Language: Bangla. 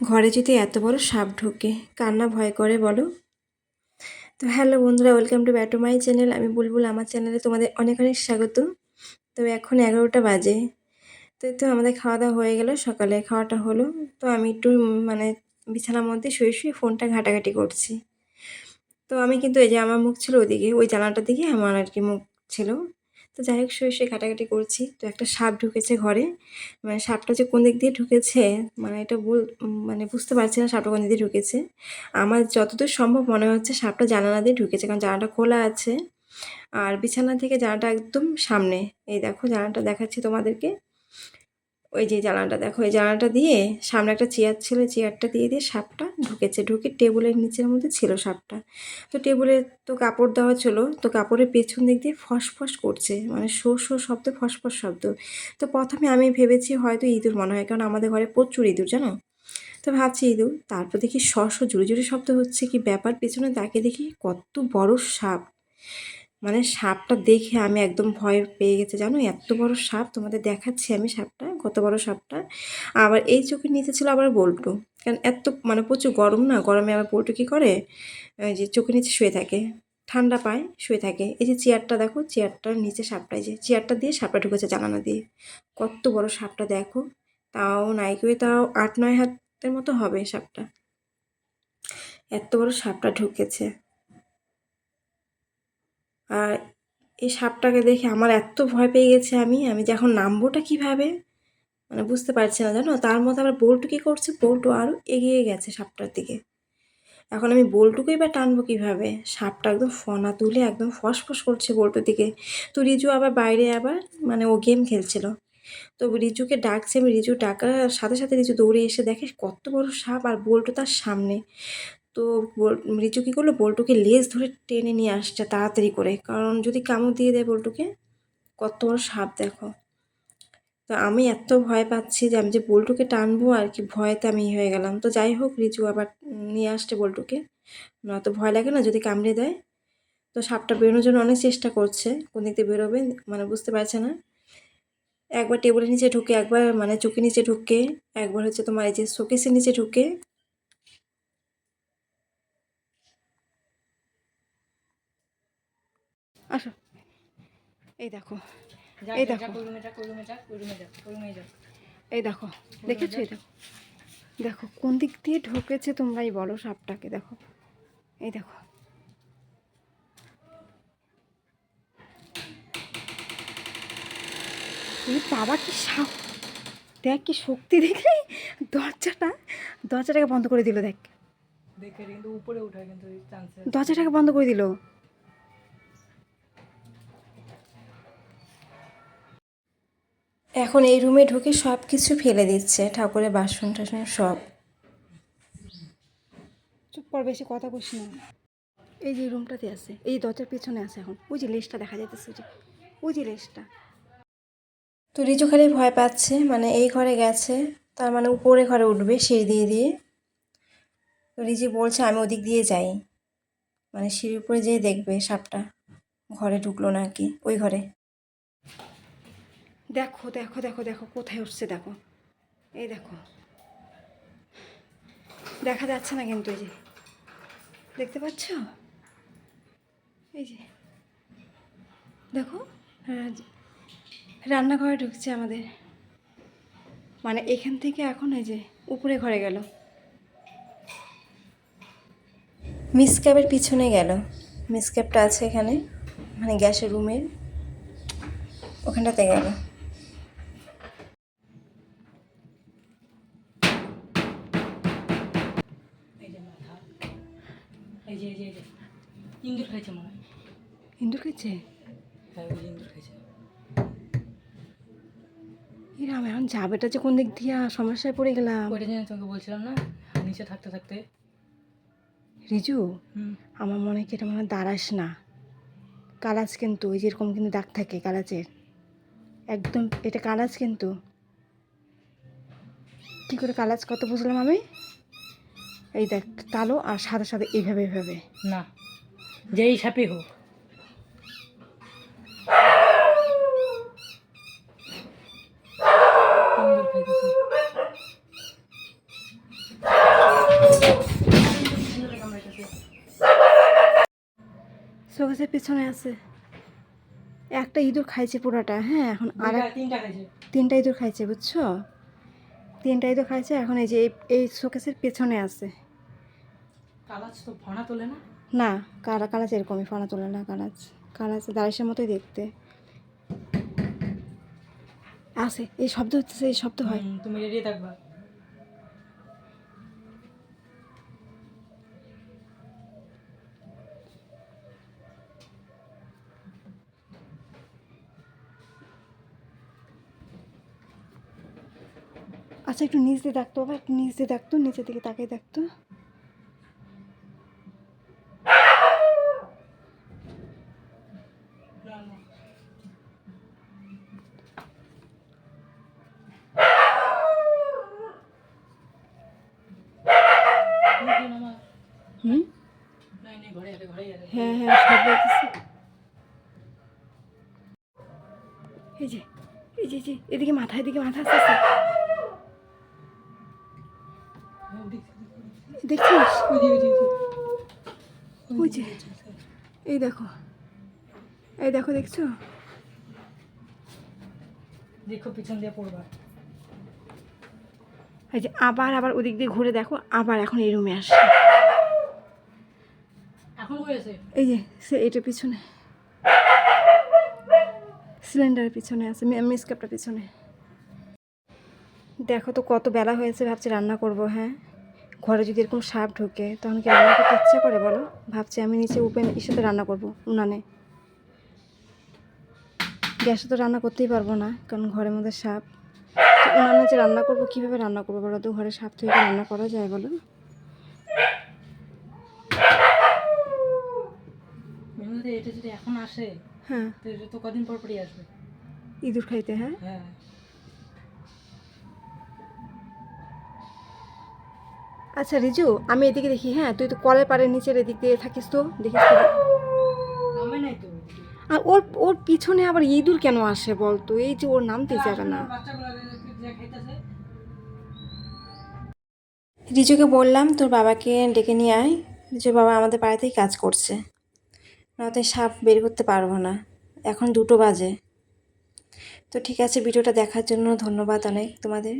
ঘরে যদি এত বড় সাপ ঢোকে কার না ভয় করে বলো? তো হ্যালো বন্ধুরা ওয়েলকাম টু ব্যাটো মাই চ্যানেল আমি বুলবুল, আমার চ্যানেলে তোমাদের অনেক অনেক স্বাগত তো এখন এগারোটা বাজে। তো তো আমাদের খাওয়া দাওয়া হয়ে গেল, সকালে খাওয়াটা হলো। তো আমি একটু মানে বিছানার মধ্যে শুয়ে শুয়ে ফোনটা ঘাটাঘাটি করছি। তো আমি কিন্তু এই যে আমার মুখ ছিল ওদিকে, ওই জানালাটার দিকে আমার আর কি মুখ ছিল। তো যাই হোক, শুয়ে শুয়ে কাটাকাটি করছি। তো একটা সাপ ঢুকেছে ঘরে। মানে সাপটা যে কোন দিক দিয়ে ঢুকেছে মানে এটা বল মানে বুঝতে পারছি না সাপটা কোন দিক দিয়ে ঢুকেছে। আমার যতদূর সম্ভব মনে হচ্ছে সাপটা জানালা দিয়ে ঢুকেছে, কারণ জানালাটা খোলা আছে। আর বিছানা থেকে জানালাটা একদম সামনে। এই দেখো, জানালাটা দেখাচ্ছি তোমাদেরকে। ওই যে জানালাটা দেখো, ওই জানালাটা দিয়ে সামনে একটা চেয়ার ছিল, চেয়ারটা দিয়ে দিয়ে সাপটা ঢুকেছে। ঢুকে টেবিলের নিচের মধ্যে ছিল সাপটা। তো টেবিলে তো কাপড় দেওয়া ছিল, তো কাপড়ের পেছন দিক দিয়ে ফসফস করছে মানে শো শো শব্দ ফসফস শব্দ। তো প্রথমে আমি ভেবেছি হয়তো ইঁদুর মনে হয়, কারণ আমাদের ঘরে প্রচুর ইঁদুর, জানো? তো ভাবছি ইঁদুর, তারপর দেখি শশ জুড়ে জুড়ে শব্দ হচ্ছে, কি ব্যাপার পেছনে তাকে দেখি কত বড় সাপ। মানে সাপটা দেখে আমি একদম ভয় পেয়ে গেছে, জানো? এত বড় সাপ তোমাদের দেখাচ্ছি আমি সাপটা, কত বড় সাপটা। আবার এই চোখের নিচে ছিল আবার বল্টু। কারণ এত মানে প্রচুর গরম না? গরমে আবার বল্টু কী করে? যে চোখের নিচে শুয়ে থাকে, ঠান্ডা পায়, শুয়ে থাকে। এই যে চেয়ারটা দেখো, চেয়ারটার নিচে সাপটা যে চেয়ারটা দিয়ে সাপটা ঢুকেছে জানানা দিয়ে। কত বড় সাপটা দেখো। তাও নাইকুয়ে তাও আট, নয় হাতের মতো হবে সাপটা। এত বড় সাপটা ঢুকেছে। আর এই সাপটাকে দেখে আমার এত ভয় পেয়ে গেছে আমি আমি যে এখন নামবোটা কীভাবে? মানে বুঝতে পারছি না, জানো? তার মধ্যে আবার বল্টু কী করছে? বোল্টু আরও এগিয়ে গেছে সাপটার দিকে। এখন আমি বল্টুকেই বা টানবো কীভাবে? সাপটা একদম ফনা তুলে একদম ফসফস করছে বল্টুর দিকে। তো রিজু আবার বাইরে আবার মানে ও গেম খেলছিল। তো রিজুকে ডাকছে, আমি রিজু ডাকার সাথে সাথে রিজু দৌড়ে এসে দেখে কত বড় সাপ আর বোল্টু তার সামনে। তো রিচু কী করল? বল্টুকে লেজ ধরে টেনে নিয়ে আসছে তাড়াতাড়ি করে। কারণ যদি কামড় দিয়ে দেয় বল্টুকে, কত সাপ দেখো। তো আমি এত ভয় পাচ্ছি যে আমি যে বল্টুকে টানবো আর কি, ভয়তে আমি হয়ে গেলাম। তো যাই হোক, রিচু আবার নিয়ে আসছে বল্টুকে। নয়তো ভয় লাগে না যদি কামড়ে দেয়। তো সাপটা বেরোনোর জন্য অনেক চেষ্টা করছে, কোন দিক দিয়ে বেরোবে মানে বুঝতে পারছে না। একবার টেবিলের নিচে ঢুকে, একবার মানে চুকি নিচে ঢুকে, একবার হচ্ছে তোমার এই যে শোকেসের নিচে ঢুকে আসো। এই দেখো। এই দেখো। এই দেখো। দেখেছ এই দেখো দেখো কোন দিক দিয়ে ঢুকেছে তোমরাই বলো সাপটাকে দেখো। এই দেখো। এই বাবা কি সাপ। দেখ কি শক্তি দেখলি দরজাটা দরজাটাকে বন্ধ করে দিল দেখ। দেখে কিন্তু উপরে উঠায় কিন্তু দরজাটাকে বন্ধ করে দিল। এখন এই রুমে ঢুকে সব কিছু ফেলে দিচ্ছে ঠাকুরের বাসন টাসন সব। চুপ কর বেশি কথা কইস না। এই যে রুমটাতে আছে এই দরজার পেছনে আছে এখন। ওই যে লেজটা দেখা যাইতেছে ওই যে ওই যে লেজটা তো রিজু খালি ভয় পাচ্ছে মানে এই ঘরে গেছে তার মানে উপরে ঘরে উঠবে সিঁড়ি দিয়ে দিয়ে। তো রিজি বলছে আমি ওদিক দিয়ে যাই। মানে সিঁড়ির উপরে যেয়ে দেখবে সাপটা। ঘরে ঢুকলো নাকি ওই ঘরে। দেখো দেখো দেখো দেখো, কোথায় উঠছে, দেখো। এই দেখো। দেখা যাচ্ছে না কিন্তু এই যে। দেখতে পাচ্ছ? এই যে। দেখো রান্নাঘরে ঢুকছে আমাদের। মানে এখান থেকে এখন এই যে উপরে ঘরে গেল। মিস ক্যাবের পিছনে গেল। মিস ক্যাবটা আছে এখানে মানে গ্যাসের রুমের ওখানটাতে গেল। ইন্দুর খাইছে মনে হয়। ইন্দুর খেয়েছে হ্যাঁ ওই যে খাইছে। এরাম এখন যাবেটা যে কোন দিক দিয়ে সমস্যায় পড়ে গেলাম। ওইটা জন্য তোমাকে বলছিলাম না নিচে থাকতে থাকতে। রিজু আমার মনে হয় কি এটা মনে হয় দাঁড়াস না। কালাজ কিন্তু ওই যেরকম কিন্তু দাগ থাকে কালাজের একদম এটা কালাজ কিন্তু। কী করে কালাজ কত বুঝলাম আমি? এই দেখ কালো আর সাদা সাদা এইভাবে এইভাবে। না। যেই সাপে হোক। চোখের পিছনে আছে। একটা ইঁদুর খাইছে পুরোটা হ্যাঁ এখন আর তিনটা ইঁদুর খাইছে বুঝছ? তিনটা ইঁদুর খাইছে এখন এই যে এই শোকেসের পেছনে আছে। কালাচ তো ফনা তোলে না? না কালা কালাচ এরকমই ফানা তোলে না কালাচ। কালাচ দাঁড়িসের মতোই দেখতে। আছে এই শব্দ হচ্ছে এই শব্দ হয়। তুমি রেডি থাকবা। আচ্ছা একটু নিচ দিয়ে দেখতো বাবা একটু নিচ দিয়ে দেখতো নিচের দিকে তাকিয়ে দেখতো না, না। তুমি কি নামা? হুম। হ্যাঁ হ্যাঁ এই যে এই যে এদিকে মাথা এদিকে মাথা ওদিকে, দেখছিস। ওই এই দেখো এই দেখো দেখছ দেখো পিছন দিয়ে পড়বা এই যে আবার আবার ওদিক দিয়ে ঘুরে দেখো আবার এখন এই রুমে আসে এই যে সে এটা পিছনে। সিলিন্ডারের পিছনে আছে মিসকাপটা পিছনে। দেখো তো কত বেলা হয়েছে ভাবছি রান্না করব হ্যাঁ? ঘরে যদি এরকম সাপ ঢোকে তখন কি রান্না করতে ইচ্ছা করে বলো? ভাবছি আমি নিচে ওপেন ইস্যুতে রান্না করব উনানে। গ্যাসে তো রান্না করতেই পারব না কারণ ঘরের মধ্যে সাপ। উনানে যে রান্না করব কীভাবে রান্না করব বলো তো? ঘরে সাপ থেকে রান্না করা যায় বলো? এটা যদি এখন আসে হ্যাঁ। তো কদিন পর পরই আসবে। ইঁদুর খাইতে হ্যাঁ? হ্যাঁ। আচ্ছা রিজু আমি এদিকে দেখি হ্যাঁ তুই তো কলের পাড়ের নিচের এদিক দিয়ে থাকিস তো দেখিস তো। আর ওর ওর পিছনে আবার ইঁদুর কেন আসে বলতো? এই যে ওর নামতেই যাবে না রিজুকে বললাম, তোর বাবাকে ডেকে নিয়ে আয়। রিজুর বাবা আমাদের বাড়িতেই কাজ করছে। নয়তো সাপ বের করতে পারব না। এখন দুটো বাজে। তো ঠিক আছে, ভিডিওটা দেখার জন্য ধন্যবাদ অনেক তোমাদের।